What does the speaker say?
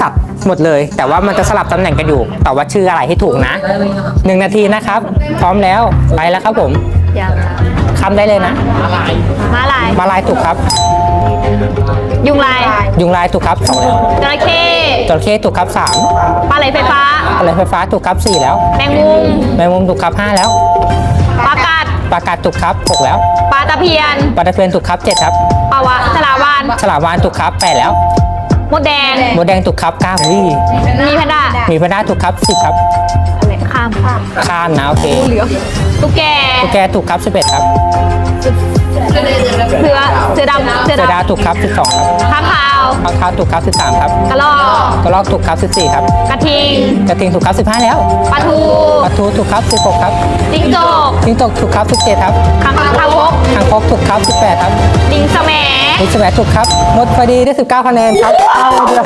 สับหมดเลย แต่ว่ามันจะสลับตำแหน่งกันอยู่ แต่ว่าชื่ออะไรให้ถูกนะหนึ่งนาทีนะครับ พร้อมแล้วไปแล้วครับผมยังนะคำได้เลยนะม้าลายมาลายถูกครับ ยุงลายยุงลายถูกครับสองแล้วจระเข้จระเข้ถูกครับสามปลาไหลไฟฟ้าอะไรไฟฟ้าถูกครับสี่แล้ว แมงมุมแมงมุมถูกครับห้าแล้วปลากัดปลากาศถูกครับหกแล้วปลาตะเพียนปลาตะเพียนถูกครับเจ็ดครับปลาวะฉลามวานฉลามวานถูกครับแปดแล้ว มดแดงโมดแดงถูกครับเก้าวี่มีแพนด้ามีพนาถูกครับสิบครับอะไรข้ามข้ามข้ามนะโอเคตุ๊กแกตุ๊กแกถูกครับสิบเอ็ดครับเสือเสือดำเสือเสือดาวดำถูกครับสิบสองครับข้างคาวข้าวเท้าถูกครับสิบสามครับกระรอกกระรอกถูกครับสิบสี่ครับกระทิงกระทิงถูกครับสิบห้าแล้วปลาทูปลาทูถูกครับสิบหกครับลิงโจก จิ้งจกถูกครับสิบเจ็ดครับขังคางคกคางคกถูกครับสิบแปดครับลิงสแหมลิงสแวถูกครับหมดพอดีได้สิบเก้าคะแนนครับเอาเดียว